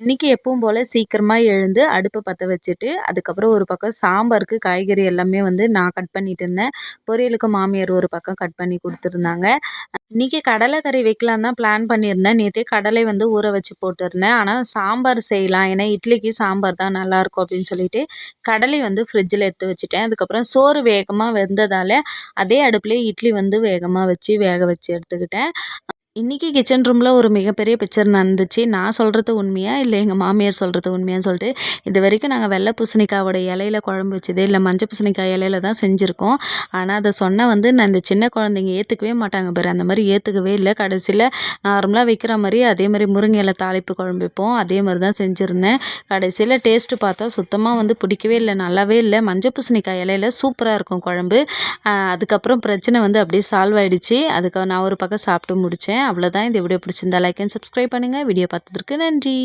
இன்றைக்கி எப்பவும் போல் சீக்கிரமாக எழுந்து அடுப்பை பற்ற வச்சுட்டு அதுக்கப்புறம் ஒரு பக்கம் சாம்பாருக்கு காய்கறி எல்லாமே வந்து நான் கட் பண்ணிட்டு இருந்தேன். பொரியலுக்கு மாமியார் ஒரு பக்கம் கட் பண்ணி கொடுத்துருந்தாங்க. இன்றைக்கி கடலை கறி வைக்கலான்னு தான் பிளான் பண்ணியிருந்தேன். நேற்றே கடலை வந்து ஊற வச்சு போட்டிருந்தேன். ஆனால் சாம்பார் செய்யலாம். ஏன்னா இட்லிக்கு சாம்பார் தான் நல்லாயிருக்கும் அப்படின்னு சொல்லிட்டு கடலை வந்து ஃப்ரிட்ஜில் எடுத்து வச்சுட்டேன். அதுக்கப்புறம் சோறு வேகமாக வெந்ததால் அதே அடுப்புலேயே இட்லி வந்து வேகமாக வச்சு வேக வச்சு எடுத்துக்கிட்டேன். இன்றைக்கி கிச்சன் ரூமில் ஒரு மிகப்பெரிய பிக்சர் நடந்துச்சு. நான் சொல்கிறது உண்மையா? இல்லை எங்கள் மாமியார் சொல்கிறது உண்மையான்னு சொல்லிட்டு இது வரைக்கும் நாங்கள் வெள்ளை பூசணிக்காவோட இலையில குழம்பு வச்சதே இல்லை மஞ்சள் பூசணிக்காய் இலையில தான் செஞ்சுருக்கோம். ஆனால் அதை சொன்னால் வந்து நான் இந்த சின்ன குழந்தைங்க ஏற்றுக்கவே மாட்டாங்க பாரு. அந்த மாதிரி ஏற்றுக்கவே இல்லை. கடைசியில் நார்மலாக வைக்கிற மாதிரி அதே மாதிரி முருங்கை இலை தாளிப்பு குழம்பு வைப்போம். அதே மாதிரி தான் செஞ்சுருந்தேன். கடைசியில் டேஸ்ட்டு பார்த்தா சுத்தமாக வந்து பிடிக்கவே இல்லை நல்லாவே இல்லை. மஞ்சள் பூசணிக்காய் இலையில சூப்பராக இருக்கும் குழம்பு. அதுக்கப்புறம் பிரச்சனை வந்து அப்படியே சால்வ் ஆகிடுச்சு அதுக்கு நான் ஒரு பக்கம் சாப்பிட்டு முடித்தேன் அவ்வளோதான் இந்த வீடியோ பிடிச்சிருந்தா லைக் அண்ட் சப்ஸ்கிரைப் பண்ணுங்கள் வீடியோ பார்த்ததற்கு நன்றி.